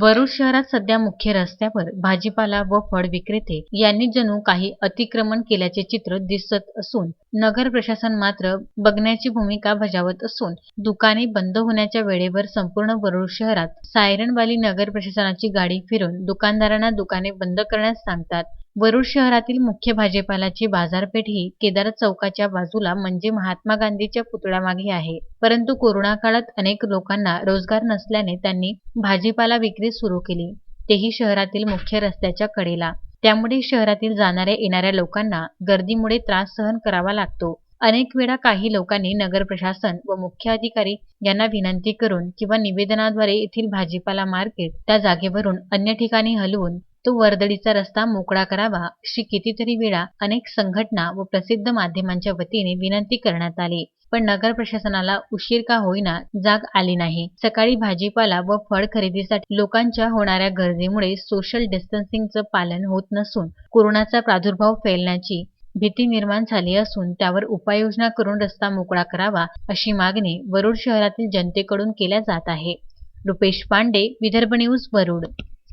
वरुड शहरात सध्या मुख्य रस्त्यावर भाजीपाला व फळ विक्रेते यांनी जणू काही अतिक्रमण केल्याचे चित्र दिसत असून नगर प्रशासन मात्र बघण्याची भूमिका बजावत असून दुकाने बंद होण्याच्या वेळेवर संपूर्ण वरुड शहरात सायरनवाली नगर प्रशासनाची गाडी फिरून दुकानदारांना दुकाने बंद करण्यास सांगतात. वरुड शहरातील मुख्य भाजीपालाची बाजारपेठ ही केदार चौकाच्या बाजूला म्हणजे महात्मा गांधीच्या पुतळ्यामागे आहे. परंतु कोरोना काळात अनेक लोकांना रोजगार नसल्याने त्यांनी भाजीपाला विक्री सुरू केली. तेही शहरातील मुख्य रस्त्याच्या कडेला. त्यामुळे शहरातील जाणाऱ्या येणाऱ्या लोकांना गर्दीमुळे त्रास सहन करावा लागतो. अनेक वेळा काही लोकांनी नगर प्रशासन व मुख्य अधिकारी यांना विनंती करून किंवा निवेदनाद्वारे येथील भाजीपाला मार्केट त्या जागेवरून अन्य ठिकाणी हलवून तो वर्दळीचा रस्ता मोकळा करावा अशी कितीतरी वेळा अनेक संघटना व प्रसिद्ध माध्यमांच्या वतीने विनंती करण्यात आली. पण नगर प्रशासनाला उशीर का होईना जाग आली नाही. सकाळी भाजीपाला व फळ खरेदीसाठी लोकांच्या होणाऱ्या गर्दीमुळे सोशल डिस्टन्सिंगचं पालन होत नसून कोरोनाचा प्रादुर्भाव फैलण्याची भीती निर्माण झाली असून त्यावर उपाययोजना करून रस्ता मोकळा करावा अशी मागणी वरुड शहरातील जनतेकडून केल्या जात आहे. रुपेश पांडे विदर्भ न्यूज वरुड.